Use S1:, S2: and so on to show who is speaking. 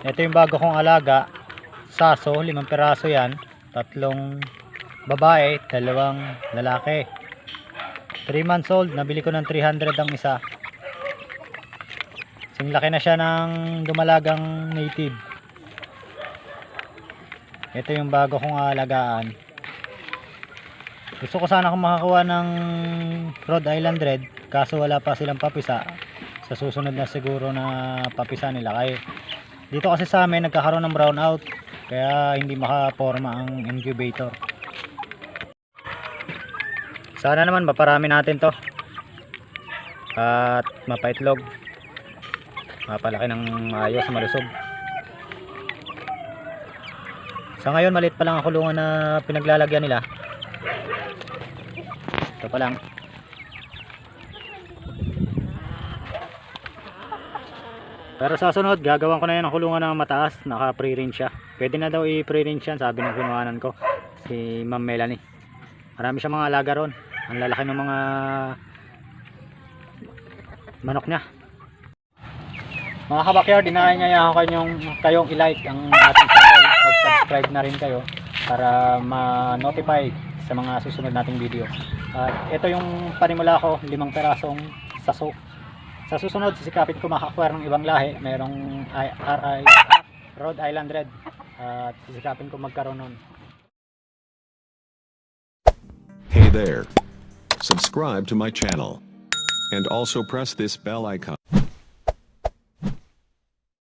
S1: Ito yung bago kong alaga. Saso, limang piraso yan. Tatlong babae, dalawang lalaki. 3 months old, nabili ko ng 300 ang isa. Sing laki na siya ng dumalagang native. Ito yung bago kong alagaan. Gusto ko sana kung makakuha ng Rhode Island Red, kaso wala pa silang papisa. Sa susunod na siguro na papisa nila. Kaya dito kasi sa amin nagkakaroon ng brownout kaya hindi makaporma ang incubator. Sana naman maparami natin to. At mapaitlog. Mapalaki ng maayos, malusog. Sa ngayon maliit pa lang ang kulungan na pinaglalagyan nila. Ito pa lang. Pero sa sunod, gagawan ko na yan ng kulungan ng mataas. Naka pre-range siya. Pwede na daw i-pre-range yan, sabi ng kinuhanan ko. Si Ma'am Melanie. Marami siya mga alaga ron. Ang lalaki ng mga manok niya. Mga kabakyard, dinahingaya ako kayong, kayong i-like ang ating channel. Mag-subscribe na rin kayo para ma-notify sa mga susunod nating video. At ito yung panimula ko, limang perasong saso. Sa susunod, sisikapin ko makakware ng ibang lahi. Merong RI, Rhode Island Red. At sisikapin ko magkaroon nun.
S2: Hey there. Subscribe to my channel. And also press this bell icon.